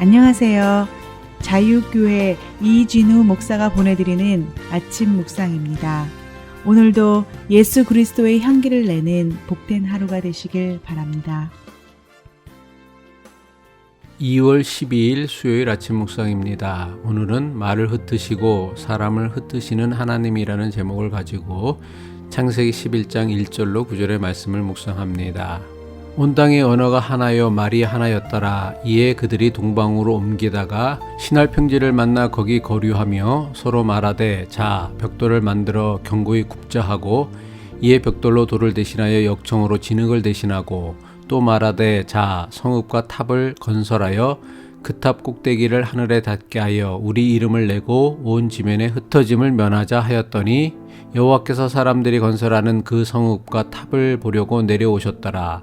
안녕하세요. 자유교회 이진우 목사가 보내드리는 아침 묵상입니다. 오늘도 예수 그리스도의 향기를 내는 복된 하루가 되시길 바랍니다. 2월 12일 수요일 아침 묵상입니다. 오늘은 말을 흩으시고 사람을 흩으시는 하나님이라는 제목을 가지고 창세기 11장 1절로 9절의 말씀을 묵상합니다. 온 땅의 언어가 하나요 말이 하나였더라. 이에 그들이 동방으로 옮기다가 신할 평지를 만나 거기 거류하며 서로 말하되 자 벽돌을 만들어 견고히 굽자 하고 이에 벽돌로 돌을 대신하여 역청으로 진흙을 대신하고 또 말하되 자 성읍과 탑을 건설하여 그 탑 꼭대기를 하늘에 닿게 하여 우리 이름을 내고 온 지면에 흩어짐을 면하자 하였더니 여호와께서 사람들이 건설하는 그 성읍과 탑을 보려고 내려오셨더라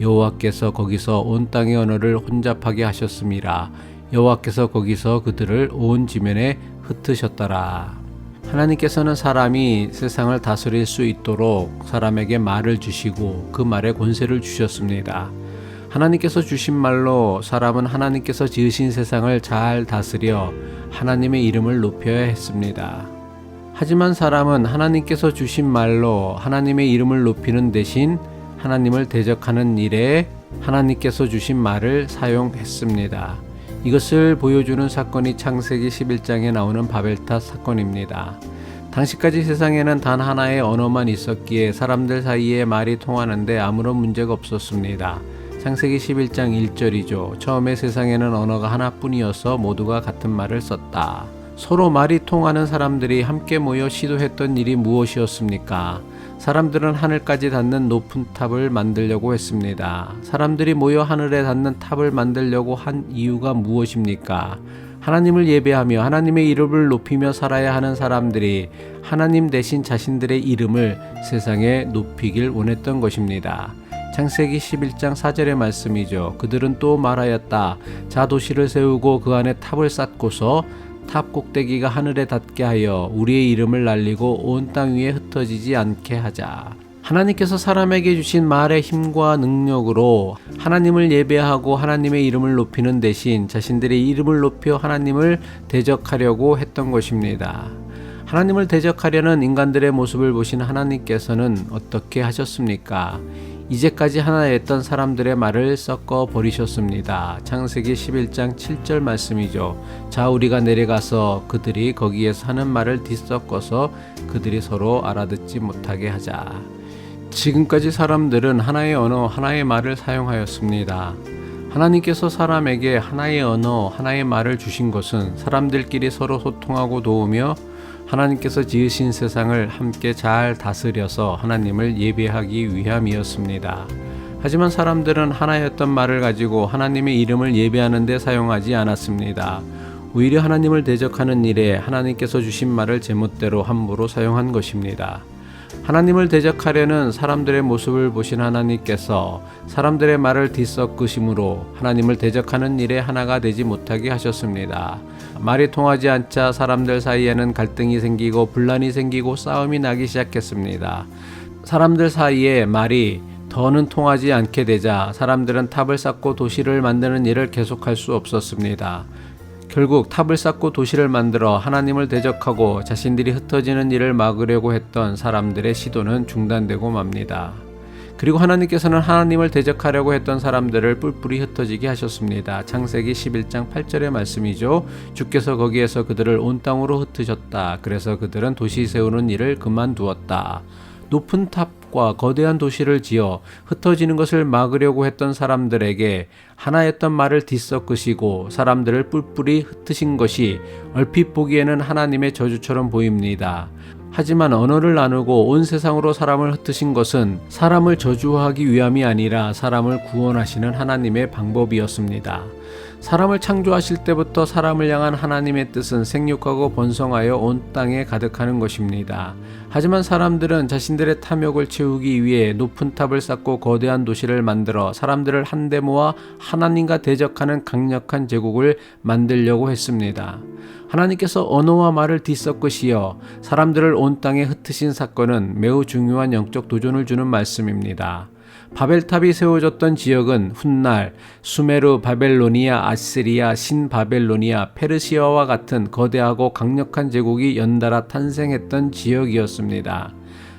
여호와께서 거기서 온 땅의 언어를 혼잡하게 하셨음이라 여호와께서 거기서 그들을 온 지면에 흩으셨더라 하나님께서는 사람이 세상을 다스릴 수 있도록 사람에게 말을 주시고 그 말에 권세를 주셨습니다. 하나님께서 주신 말로 사람은 하나님께서 지으신 세상을 잘 다스려 하나님의 이름을 높여야 했습니다. 하지만 사람은 하나님께서 주신 말로 하나님의 이름을 높이는 대신 하나님을 대적하는 일에 하나님께서 주신 말을 사용했습니다. 이것을 보여주는 사건이 창세기 11장에 나오는 바벨탑 사건입니다. 당시까지 세상에는 단 하나의 언어만 있었기에 사람들 사이에 말이 통하는데 아무런 문제가 없었습니다. 창세기 11장 1절이죠. 처음에 세상에는 언어가 하나뿐이어서 모두가 같은 말을 썼다. 서로 말이 통하는 사람들이 함께 모여 시도했던 일이 무엇이었습니까? 사람들은 하늘까지 닿는 높은 탑을 만들려고 했습니다. 사람들이 모여 하늘에 닿는 탑을 만들려고 한 이유가 무엇입니까? 하나님을 예배하며 하나님의 이름을 높이며 살아야 하는 사람들이 하나님 대신 자신들의 이름을 세상에 높이길 원했던 것입니다. 창세기 11장 4절의 말씀이죠. 그들은 또 말하였다. 자 도시를 세우고 그 안에 탑을 쌓고서 탑 꼭대기가 하늘에 닿게 하여 우리의 이름을 날리고 온 땅 위에 흩어지지 않게 하자. 하나님께서 사람에게 주신 말의 힘과 능력으로 하나님을 예배하고 하나님의 이름을 높이는 대신 자신들의 이름을 높여 하나님을 대적하려고 했던 것입니다. 하나님을 대적하려는 인간들의 모습을 보신 하나님께서는 어떻게 하셨습니까? 이제까지 하나였던 사람들의 말을 섞어 버리셨습니다. 창세기 11장 7절 말씀이죠. 자 우리가 내려가서 그들이 거기에서 하는 말을 뒤섞어서 그들이 서로 알아듣지 못하게 하자. 지금까지 사람들은 하나의 언어, 하나의 말을 사용하였습니다. 하나님께서 사람에게 하나의 언어, 하나의 말을 주신 것은 사람들끼리 서로 소통하고 도우며 하나님께서 지으신 세상을 함께 잘 다스려서 하나님을 예배하기 위함이었습니다. 하지만 사람들은 하나였던 말을 가지고 하나님의 이름을 예배하는 데 사용하지 않았습니다. 오히려 하나님을 대적하는 일에 하나님께서 주신 말을 제멋대로 함부로 사용한 것입니다. 하나님을 대적하려는 사람들의 모습을 보신 하나님께서 사람들의 말을 뒤섞으심으로 하나님을 대적하는 일에 하나가 되지 못하게 하셨습니다. 말이 통하지 않자 사람들 사이에는 갈등이 생기고 분란이 생기고 싸움이 나기 시작했습니다. 사람들 사이에 말이 더는 통하지 않게 되자 사람들은 탑을 쌓고 도시를 만드는 일을 계속할 수 없었습니다. 결국 탑을 쌓고 도시를 만들어 하나님을 대적하고 자신들이 흩어지는 일을 막으려고 했던 사람들의 시도는 중단되고 맙니다. 그리고 하나님께서는 하나님을 대적하려고 했던 사람들을 뿔뿔이 흩어지게 하셨습니다. 창세기 11장 8절의 말씀이죠. 주께서 거기에서 그들을 온 땅으로 흩으셨다. 그래서 그들은 도시 세우는 일을 그만두었다. 높은 탑 과 거대한 도시를 지어 흩어지는 것을 막으려고 했던 사람들에게 하나였던 말을 뒤섞으시고 사람들을 뿔뿔이 흩으신 것이 얼핏 보기에는 하나님의 저주처럼 보입니다. 하지만 언어를 나누고 온 세상으로 사람을 흩으신 것은 사람을 저주하기 위함이 아니라 사람을 구원하시는 하나님의 방법이었습니다. 사람을 창조하실 때부터 사람을 향한 하나님의 뜻은 생육하고 번성하여 온 땅에 가득하는 것입니다. 하지만 사람들은 자신들의 탐욕을 채우기 위해 높은 탑을 쌓고 거대한 도시를 만들어 사람들을 한데 모아 하나님과 대적하는 강력한 제국을 만들려고 했습니다. 하나님께서 언어와 말을 뒤섞으시어 사람들을 온 땅에 흩으신 사건은 매우 중요한 영적 도전을 주는 말씀입니다. 바벨탑이 세워졌던 지역은 훗날 수메르, 바벨로니아, 아시리아, 신바벨로니아, 페르시아와 같은 거대하고 강력한 제국이 연달아 탄생했던 지역이었습니다.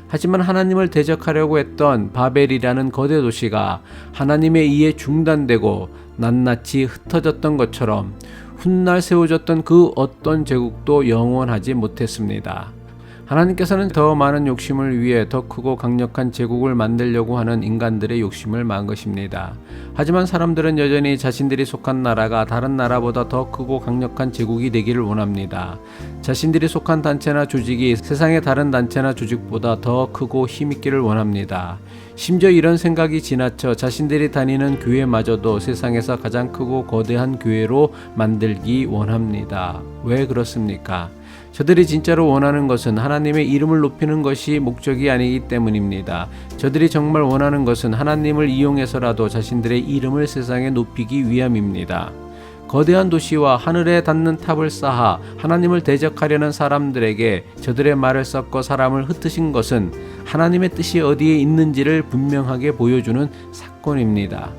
하지만 하나님을 대적하려고 했던 바벨이라는 거대 도시가 하나님에 의해 중단되고 낱낱이 흩어졌던 것처럼 훗날 세워졌던 그 어떤 제국도 영원하지 못했습니다. 하나님께서는 더 많은 욕심을 위해 더 크고 강력한 제국을 만들려고 하는 인간들의 욕심을 막으십니다. 하지만 사람들은 여전히 자신들이 속한 나라가 다른 나라보다 더 크고 강력한 제국이 되기를 원합니다. 자신들이 속한 단체나 조직이 세상의 다른 단체나 조직보다 더 크고 힘있기를 원합니다. 심지어 이런 생각이 지나쳐 자신들이 다니는 교회마저도 세상에서 가장 크고 거대한 교회로 만들기 원합니다. 왜 그렇습니까? 저들이 진짜로 원하는 것은 하나님의 이름을 높이는 것이 목적이 아니기 때문입니다. 저들이 정말 원하는 것은 하나님을 이용해서라도 자신들의 이름을 세상에 높이기 위함입니다. 거대한 도시와 하늘에 닿는 탑을 쌓아 하나님을 대적하려는 사람들에게 저들의 말을 섞어 사람을 흩으신 것은 하나님의 뜻이 어디에 있는지를 분명하게 보여주는 사건입니다.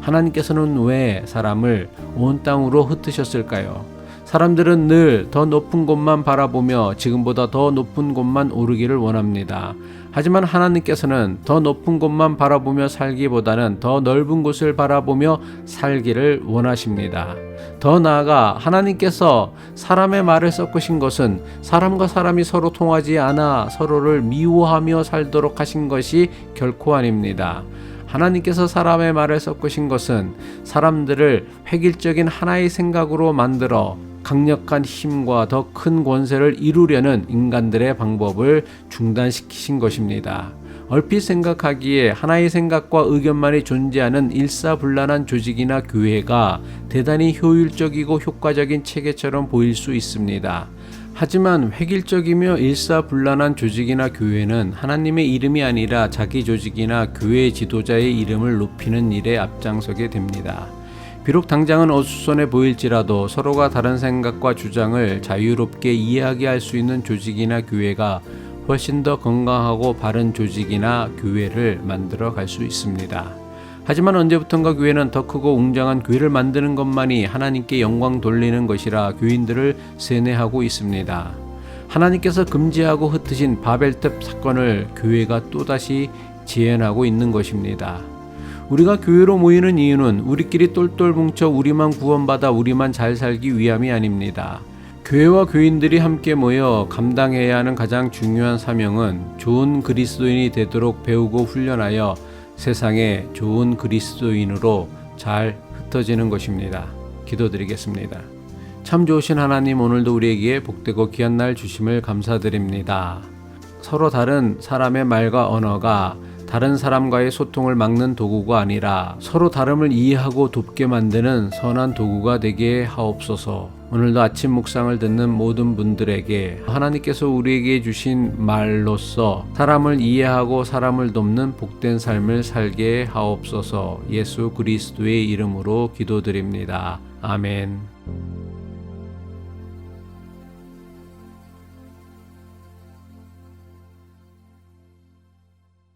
하나님께서는 왜 사람을 온 땅으로 흩으셨을까요? 사람들은 늘 더 높은 곳만 바라보며 지금보다 더 높은 곳만 오르기를 원합니다. 하지만 하나님께서는 더 높은 곳만 바라보며 살기보다는 더 넓은 곳을 바라보며 살기를 원하십니다. 더 나아가 하나님께서 사람의 말을 섞으신 것은 사람과 사람이 서로 통하지 않아 서로를 미워하며 살도록 하신 것이 결코 아닙니다. 하나님께서 사람의 말을 섞으신 것은 사람들을 획일적인 하나의 생각으로 만들어 강력한 힘과 더 큰 권세를 이루려는 인간들의 방법을 중단시키신 것입니다. 얼핏 생각하기에 하나의 생각과 의견만이 존재하는 일사불란한 조직이나 교회가 대단히 효율적이고 효과적인 체계처럼 보일 수 있습니다. 하지만 획일적이며 일사불란한 조직이나 교회는 하나님의 이름이 아니라 자기 조직이나 교회 지도자의 이름을 높이는 일에 앞장서게 됩니다. 비록 당장은 어수선해 보일지라도 서로가 다른 생각과 주장을 자유롭게 이야기할 수 있는 조직이나 교회가 훨씬 더 건강하고 바른 조직이나 교회를 만들어 갈 수 있습니다. 하지만 언제부턴가 교회는 더 크고 웅장한 교회를 만드는 것만이 하나님께 영광 돌리는 것이라 교인들을 세뇌하고 있습니다. 하나님께서 금지하고 흩으신 바벨탑 사건을 교회가 또다시 재현하고 있는 것입니다. 우리가 교회로 모이는 이유는 우리끼리 똘똘 뭉쳐 우리만 구원받아 우리만 잘 살기 위함이 아닙니다. 교회와 교인들이 함께 모여 감당해야 하는 가장 중요한 사명은 좋은 그리스도인이 되도록 배우고 훈련하여 세상에 좋은 그리스도인으로 잘 흩어지는 것입니다. 기도드리겠습니다. 참 좋으신 하나님 오늘도 우리에게 복되고 귀한 날 주심을 감사드립니다. 서로 다른 사람의 말과 언어가 다른 사람과의 소통을 막는 도구가 아니라 서로 다름을 이해하고 돕게 만드는 선한 도구가 되게 하옵소서. 오늘도 아침 묵상을 듣는 모든 분들에게 하나님께서 우리에게 주신 말로써 사람을 이해하고 사람을 돕는 복된 삶을 살게 하옵소서. 예수 그리스도의 이름으로 기도드립니다. 아멘.